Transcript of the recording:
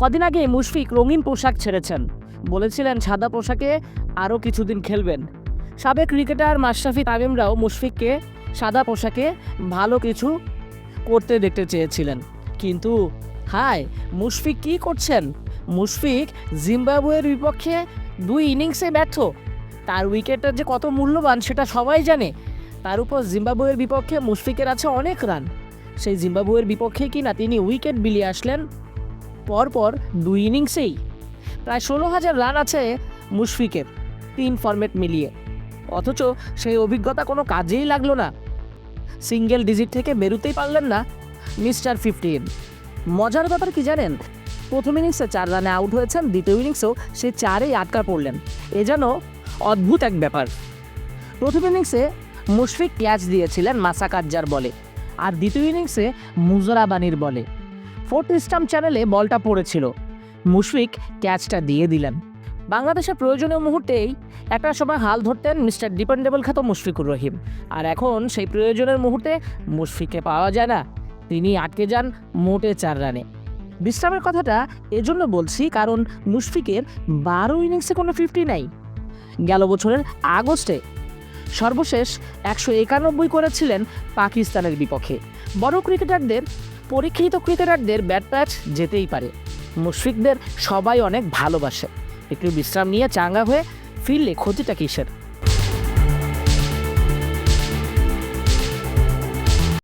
কদিন আগে মুশফিক রঙিন পোশাক ছেড়েছেন। বলেছিলেন সাদা পোশাকে আরও কিছুদিন খেলবেন। সাবেক ক্রিকেটার মাশরাফি তামিমরাও মুশফিককে সাদা পোশাকে ভালো কিছু করতে দেখতে চেয়েছিলেন। কিন্তু, হায়, মুশফিক কী করছেন? মুশফিক জিম্বাবুয়ের বিপক্ষে দুই ইনিংসে ব্যর্থ। তার উইকেটটা যে কত মূল্যবান সেটা সবাই জানে। তার উপর জিম্বাবুয়ের বিপক্ষে মুশফিকের আছে অনেক রান। সেই জিম্বাবুয়ের বিপক্ষে কিনা তিনি উইকেট বিলিয়ে আসলেন পরপর দুই ইনিংসেই। প্রায় ষোলো হাজার রান আছে মুশফিকের, তিন ফরম্যাট মিলিয়ে। অথচ সেই অভিজ্ঞতা কোনো কাজেই লাগল না। সিঙ্গেল ডিজিট থেকে বেরোতেই পারলেন না মিস্টার ফিফটিন। মজার ব্যাপার কি জানেন? প্রথম ইনিংসে চার রানে আউট হয়েছেন, দ্বিতীয় ইনিংসেও সে চারেই আটকা পড়লেন। এ যেন অদ্ভুত এক ব্যাপার। প্রথম ইনিংসে মুশফিক ক্যাচ দিয়েছিলেন মাসাকাজ্জার বলে, আর দ্বিতীয় ইনিংসে মুজরাবানির বলে। ফোর্থ স্টাম্প চ্যানেলে বলটা পড়েছিল। মুশফিক ক্যাচটা দিয়ে দিলেন। বাংলাদেশের প্রয়োজনীয় মুহূর্তেই একটা সময় হাল ধরতেন মিস্টার ডিপেন্ডেবল খ্যাত মুশফিকুর রহিম। আর এখন সেই প্রয়োজনের মুহূর্তে মুশফিককে পাওয়া যায় না। তিনি আটকে যান মোটে চার রানে। বিশ্রামের কথাটা এজন্য বলছি কারণ মুশফিকের বারো ইনিংসে কোনো ফিফটি নাই। গেল বছরের আগস্টে সর্বশেষ একশো একানব্বই করেছিলেন পাকিস্তানের বিপক্ষে। বড় ক্রিকেটারদের পরীক্ষিত ক্রিকেটারদের ব্যাট প্যাচ যেতেই পারে। মুশফিকদের সবাই অনেক ভালোবাসে। একটু বিশ্রাম নিয়ে চাঙ্গা হয়ে ফিরলে ক্ষতিটা কিসের?